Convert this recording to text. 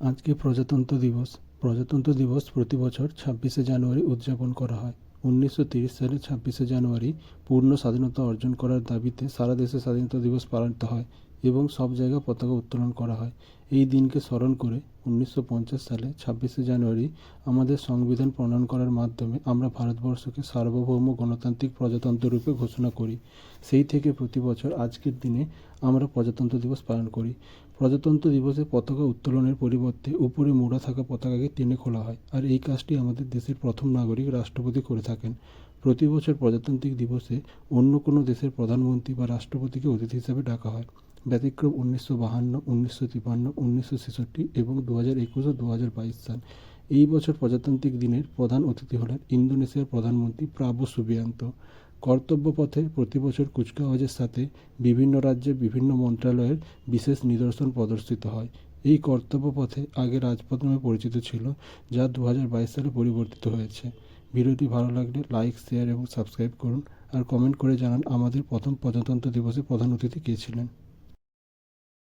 আজকে প্রজাতন্ত্র দিবস। প্রজাতন্ত্র দিবস প্রতি বছর ছাব্বিশে জানুয়ারি উদযাপন করা হয়। উনিশশো তিরিশ সালে ছাব্বিশে জানুয়ারি পূর্ণ স্বাধীনতা অর্জন করার দাবিতে সারা দেশে স্বাধীনতা দিবস পালিত হয়। এবং সব জায়গায় পতাকা উত্তোলন করা হয়। এই দিনকে স্মরণ করে উনিশশো পঞ্চাশ সালে ছাব্বিশে জানুয়ারি আমাদের সংবিধান প্রণয়ন করার মাধ্যমে আমরা ভারতবর্ষকে সার্বভৌম গণতান্ত্রিক প্রজাতন্ত্র রূপে ঘোষণা করি। সেই থেকে প্রতি বছর আজকের দিনে আমরা প্রজাতন্ত্র দিবস পালন করি। প্রজাতন্ত্র দিবসে পতাকা উত্তোলনের পরিবর্তে উপরে মোড়া থাকা পতাকাকে টেনে খোলা হয়। আর এই কাজটি আমাদের দেশের প্রথম নাগরিক রাষ্ট্রপতি করে থাকেন। প্রতি বছর প্রজাতান্ত্রিক দিবসে অন্য কোনো দেশের প্রধানমন্ত্রী বা রাষ্ট্রপতিকে অতিথি হিসাবে ডাকা হয়। ব্যতিক্রম উনিশশো বাহান্ন, উনিশশো তিপান্ন, উনিশশো ছেষট্টি এবং দু হাজার একুশ ও দু হাজার বাইশ সাল। এই বছর প্রজাতান্ত্রিক দিনের প্রধান অতিথি হলেন ইন্দোনেশিয়ার প্রধানমন্ত্রী প্রাবো সুবিয়ান্ত। কর্তব্য পথে প্রতি বছর কুচকাওয়াজের সাথে বিভিন্ন রাজ্যে বিভিন্ন মন্ত্রণালয়ের বিশেষ নিদর্শন প্রদর্শিত হয়। এই কর্তব্য পথে আগে রাজপথ নামে পরিচিত ছিল, যা দু হাজার বাইশ সালে পরিবর্তিত হয়েছে। ভিডিওটি ভালো লাগলে লাইক, শেয়ার এবং সাবস্ক্রাইব করুন। আর কমেন্ট করে জানান আমাদের প্রথম প্রজাতন্ত্র দিবসে প্রধান অতিথি কে ছিলেন।